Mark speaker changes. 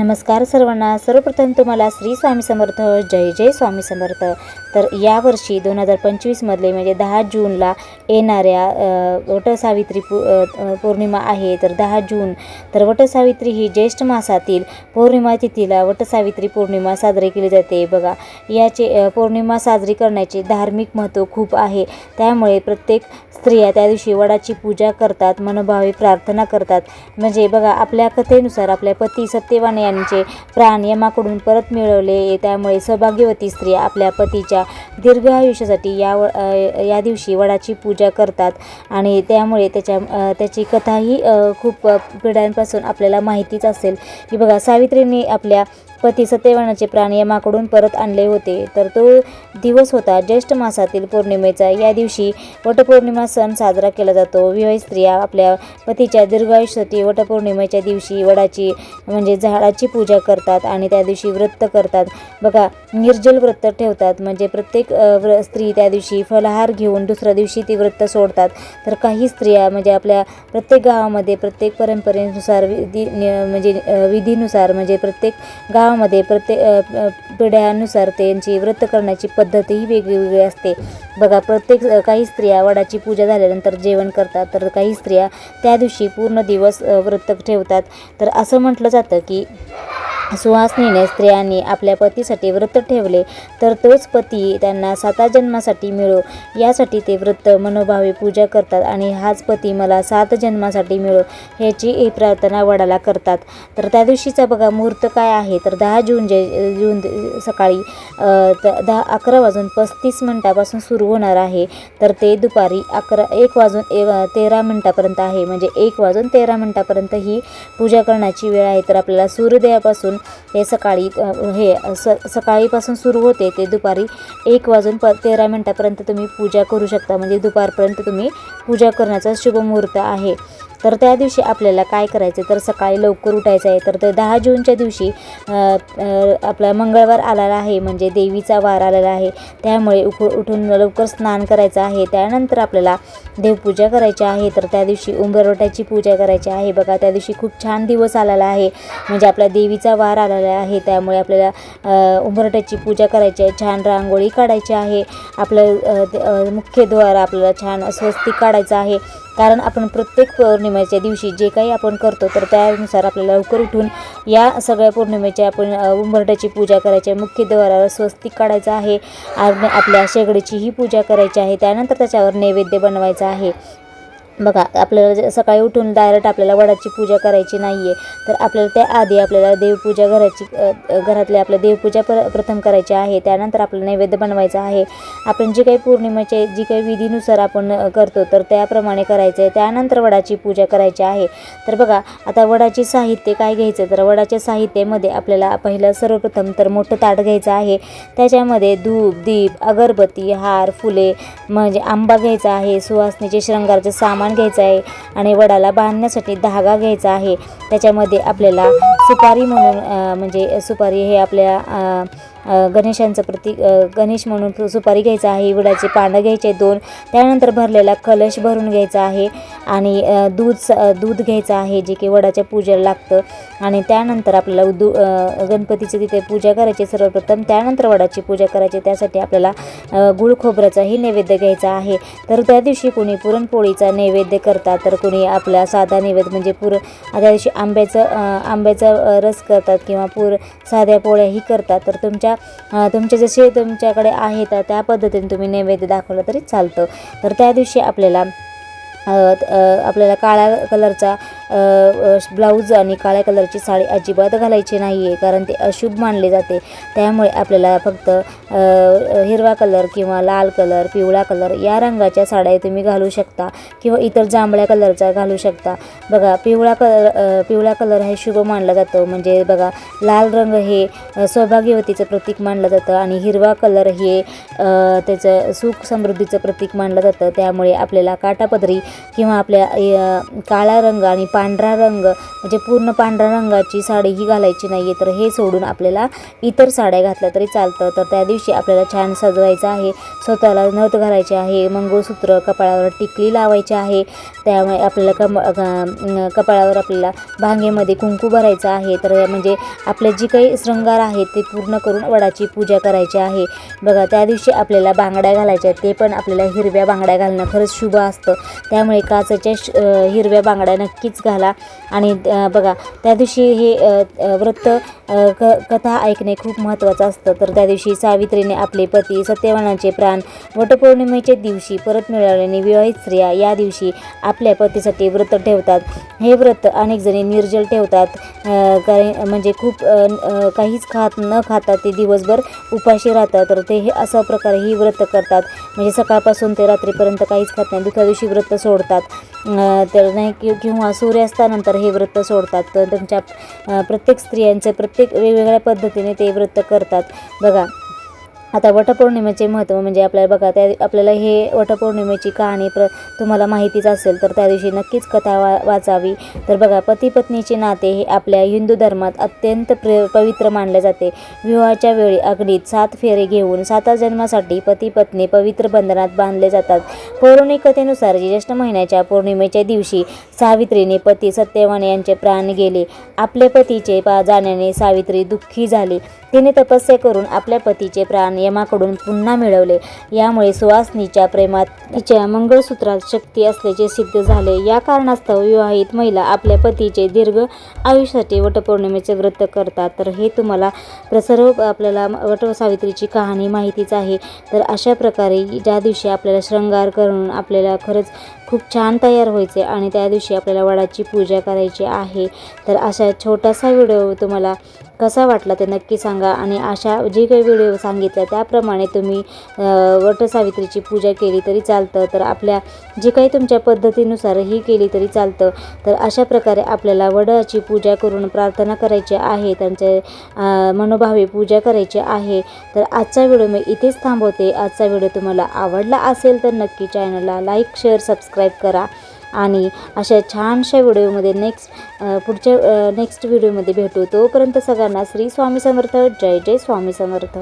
Speaker 1: नमस्कार सर्वांना. सर्वप्रथम तुम्हाला श्री स्वामी समर्थ जय जय स्वामी समर्थ. तर यावर्षी दोन हजार पंचवीसमधले म्हणजे दहा जूनला येणाऱ्या वटसावित्री पू पौर्णिमा आहे. तर दहा जून तर वटसावित्री ही ज्येष्ठ मासातील पौर्णिमा तिथीला वटसावित्री पौर्णिमा साजरी केली जाते. बघा याचे पौर्णिमा साजरी करण्याचे धार्मिक महत्त्व खूप आहे. त्यामुळे प्रत्येक स्त्रिया त्या दिवशी वडाची पूजा करतात मनोभावे प्रार्थना करतात. म्हणजे बघा आपल्या कथेनुसार आपल्या पती सत्यवाने यांचे प्राण यमाकडून परत मिळवले. त्यामुळे सौभाग्यवती स्त्रिया आपल्या पतीच्या दीर्घ आयुष्यासाठी या व- या दिवशी वडाची पूजा करतात. आणि त्यामुळे त्याच्या त्याची कथाही खूप पिढ्यांपासून आपल्याला माहितीच असेल. की बघा सावित्रीने आपल्या पती सत्यवानाचे प्राण यमाकडून परत आणले होते. तर तो दिवस होता ज्येष्ठ मासातील पौर्णिमेचा. या दिवशी वटपौर्णिमा सण साजरा केला जातो. विवाहित स्त्रिया आपल्या पतीच्या दीर्घायुष्यासाठी वटपौर्णिमेच्या दिवशी वडाची म्हणजे झाडाची पूजा करतात आणि त्या दिवशी व्रत करतात. बघा निर्जल व्रत ठेवतात. म्हणजे प्रत्येक व्र स्त्री त्या दिवशी फलाहार घेऊन दुसऱ्या दिवशी ती व्रत सोडतात. तर काही स्त्रिया म्हणजे आपल्या प्रत्येक गावामध्ये प्रत्येक परंपरेनुसार विधी न- म्हणजे विधीनुसार म्हणजे प्रत्येक गाव गावामध्ये प्रत्येक पिढ्यानुसार त्यांची व्रत करण्याची पद्धतही वेगवेगळी असते. बघा प्रत्येक काही स्त्रिया वडाची पूजा झाल्यानंतर जेवण करतात तर काही स्त्रिया त्या दिवशी पूर्ण दिवस व्रत ठेवतात. तर असं म्हटलं जातं की सुहासनीने स्त्रियांनी आपल्या पतीसाठी व्रत ठेवले तर तोच पती त्यांना साता जन्मासाठी मिळो. यासाठी ते व्रत मनोभावे पूजा करतात आणि हाच पती मला सात जन्मासाठी मिळो ह्याची ही प्रार्थना वडाला करतात. तर त्या दिवशीचा बघा मुहूर्त काय आहे? तर दहा जून जे जून सकाळी दहा अकरा वाजून पस्तीस मिनटापासून सुरू होणार आहे. तर ते दुपारी अकरा एक वाजून ए तेरा मिनटापर्यंत आहे. म्हणजे एक वाजून तेरा मिनटापर्यंत ही पूजा करण्याची वेळ आहे. तर आपल्याला सूर्योदयापासून हे सकाळी हे स सकाळीपासून सुरू होते ते दुपारी एक वाजून प तेरा मिनटापर्यंत तुम्ही पूजा करू शकता. म्हणजे दुपारपर्यंत तुम्ही पूजा करण्याचा शुभ मुहूर्त आहे. तर त्या दिवशी आपल्याला काय करायचं तर सकाळी लवकर उठायचं आहे तर ते दहा जूनच्या दिवशी आपला मंगळवार आलेला आहे. म्हणजे देवीचा वार आलेला आहे. त्यामुळे उख उठून लवकर स्नान करायचं आहे. त्यानंतर आपल्याला देवपूजा करायची आहे. तर त्या दिवशी उंबरवट्याची पूजा करायची आहे. बघा त्या दिवशी खूप छान दिवस आलेला आहे. म्हणजे आपल्या देवीचा वार आलेला आहे. त्यामुळे आपल्याला उंबरवट्याची पूजा करायची आहे. छान रांगोळी काढायची आहे. आपलं ते, मुख्य द्वार आपल्याला छान स्वस्तिक काढायचं आहे. कारण आपण प्रत्येक पौर्णिमेच्या दिवशी जे काही आपण करतो तर त्यानुसार आपल्याला लवकर उठून या सगळ्या पौर्णिमेच्या आपण उंबरट्याची पूजा करायची आहे मुख्य द्वारावर स्वस्तिक काढायचं आहे आणि आपल्या शेगडीचीही पूजा करायची आहे त्यानंतर त्याच्यावर नैवेद्य बनवायचा आहे. बघा आपल्याला सकाळी उठून डायरेक्ट आपल्याला वडाची पूजा करायची नाही आहे तर आपल्याला त्याआधी आपल्याला देवपूजा घराची घरातल्या आपल्या देवपूजा प्र प्रथम करायची आहे त्यानंतर आपलं नैवेद्य बनवायचं आहे. आपण जे काही पौर्णिमेचे जी काही विधीनुसार आपण करतो तर त्याप्रमाणे करायचं आहे त्यानंतर वडाची पूजा करायची आहे. तर बघा आता वडाची साहित्य काय घ्यायचं? तर वडाच्या साहित्यामध्ये आपल्याला पहिलं सर्वप्रथम तर मोठं ताट घ्यायचं आहे. त्याच्यामध्ये धूप दीप अगरबत्ती हार फुले म्हणजे आंबा घ्यायचा आहे. सुवासनीचे शृंगारचं सामान घ्यायचं आहे आणि वडाला बांधण्यासाठी धागा घ्यायचा आहे. त्याच्यामध्ये आपल्याला सुपारी म्हणून म्हणजे सुपारी हे आपल्या गणेशांचं प्रतीक गणेश म्हणून सु- सुपारी घ्यायचा आहे विडाचे पानं घ्यायचे दोन त्यानंतर भरलेला कलश भरून घ्यायचा आहे आणि दूध दूध घ्यायचं आहे जे की वडाच्या पूजेला लागतं आणि त्यानंतर आपल्याला दू गणपतीची तिथे पूजा करायची सर्वप्रथम त्यानंतर वडाची पूजा करायची त्यासाठी आपल्याला गुळ खोबऱ्याचाही नैवेद्य घ्यायचा आहे. तर त्या दिवशी कोणी पुरणपोळीचा नैवेद्य करतात तर कोणी आपला साधा नैवेद्य म्हणजे पुर त्या दिवशी आंब्याचं आंब्याचा रस करतात किंवा पूर साध्या पोळ्याही करतात. तर तुमच्या अ, तुमचे जसे तुमच्याकडे आहेत त्या पद्धतीने तुम्ही नैवेद्य दाखवलं तरी चालतं. तर त्या दिवशी आपल्याला आपल्याला काळ्या कलरचा ब्लाऊज आणि काळ्या कलरची साडी अजिबात घालायची नाही आहे कारण ते अशुभ मानले जाते. त्यामुळे आपल्याला फक्त हिरवा कलर किंवा लाल कलर पिवळा कलर या रंगाच्या साड्या तुम्ही घालू शकता किंवा इतर जांभळ्या कलरचा घालू शकता. बघा पिवळा कलर पिवळा कलर हे शुभ मानला जातो. म्हणजे बघा लाल रंग हे सौभाग्यवतीचं प्रतीक मानलं जातं आणि हिरवा कलर हे त्याचं सुख समृद्धीचं प्रतीक मानलं जातं. त्यामुळे आपल्याला काटापदरी किंवा आपल्या काळा रंग आणि पांढरा रंग म्हणजे पूर्ण पांढऱ्या रंगाची साडी ही घालायची नाही आहे तर हे सोडून आपल्याला इतर साड्या घातल्या तरी चालतं. तर त्या दिवशी आपल्याला छान सजवायचं आहे स्वतःला नथ घालायचे आहे मंगळसूत्र कपाळावर टिकली लावायची आहे त्यामुळे आपल्याला कम कपाळावर आपल्याला भांगेमध्ये कुंकू भरायचं आहे. तर म्हणजे आपले जी काही श्रृंगार आहे ते पूर्ण करून वडाची पूजा करायची आहे. बघा त्या दिवशी आपल्याला बांगड्या घालायच्या आहेत ते पण आपल्याला हिरव्या बांगड्या घालणं खरंच शुभ असतं. त्यामुळे काचेच्या श हिरव्या बांगड्या नक्कीच घाला. आणि बघा त्या दिवशी हे व्रत क कथा ऐकणे खूप महत्त्वाचं असतं. तर त्या दिवशी सावित्रीने आपले पती सत्यवानाचे प्राण वटपौर्णिमेच्या दिवशी परत मिळाल्याने विवाहित स्त्रिया या दिवशी आपल्या पतीसाठी व्रत ठेवतात. हे व्रत अनेक जणी निर्जल ठेवतात. कारण म्हणजे खूप काहीच खात न खाता ते दिवसभर उपाशी राहतात. तर ते हे असा प्रकारे ही व्रत करतात. म्हणजे सकाळपासून ते रात्रीपर्यंत काहीच खात नाही. दुसऱ्या दिवशी व्रत सोडतात. तर नाही कि किंवा सूर्यास्तानंतर हे व्रत सोडतात. तर तुमच्या प्रत्येक स्त्रियांचे प्रत्येक वेगवेगळ्या पद्धतीने ते व्रत करतात. बघा आता वटपौर्णिमेचे महत्त्व म्हणजे आपल्याला बघा त्या आपल्याला हे वटपौर्णिमेची कहाणी प्र तुम्हाला माहितीच असेल तर त्या दिवशी नक्कीच कथा वा वाचावी. तर बघा पती पत्नीचे नाते हे आपल्या हिंदू धर्मात अत्यंत प्र पवित्र मानले जाते. विवाहाच्या वेळी अग्नीत सात फेरे घेऊन साता जन्मासाठी पती पत्नी पवित्र बंधनात बांधले जातात. पौराणिक कथेनुसार ज्येष्ठ महिन्याच्या पौर्णिमेच्या दिवशी सावित्रीने पती सत्यवान यांचे प्राण गेले. आपले पतीचे पा जाण्याने सावित्री दुःखी झाली. तिने तपस्या करून आपल्या पतीचे प्राण यमाकडून पुन्हा मिळवले. यामुळे सुवासनीच्या प्रेमात तिच्या मंगळसूत्रात शक्ती असल्याचे सिद्ध झाले. या कारणास्तव विवाहित महिला आपल्या पतीचे दीर्घ आयुष्यासाठी वटपौर्णिमेचे व्रत करतात. तर हे तुम्हाला प्रसर्व आपल्याला वट सावित्रीची कहाणी माहितीच आहे. तर अशा प्रकारे ज्या दिवशी आपल्याला श्रृंगार करून आपल्याला खरंच खूप छान तयार व्हायचे आणि त्या दिवशी आपल्याला वडाची पूजा करायची आहे. तर अशा छोटासा व्हिडिओ तुम्हाला कसा वाटला ते नक्की सांगा आणि अशा जे काही व्हिडिओ सांगितल्या त्याप्रमाणे तुम्ही वटसावित्रीची पूजा केली तरी चालतं. तर आपल्या जे काही तुमच्या पद्धतीनुसार ही केली तरी चालतं. तर अशा प्रकारे आपल्याला वडाची पूजा करून प्रार्थना करायची आहे त्यांचे मनोभावे पूजा करायची आहे. तर आजचा व्हिडिओ मी इथेच थांबवते. आजचा व्हिडिओ तुम्हाला आवडला असेल तर नक्की चॅनलला लाईक शेअर सबस्क्राईब करा. आणि अशा छानशा व्हिडिओमध्ये नेक्स्ट पुढच्या नेक्स्ट व्हिडिओमध्ये भेटू. तोपर्यंत सगळ्यांना श्री स्वामी समर्थ. जय जय स्वामी समर्थ.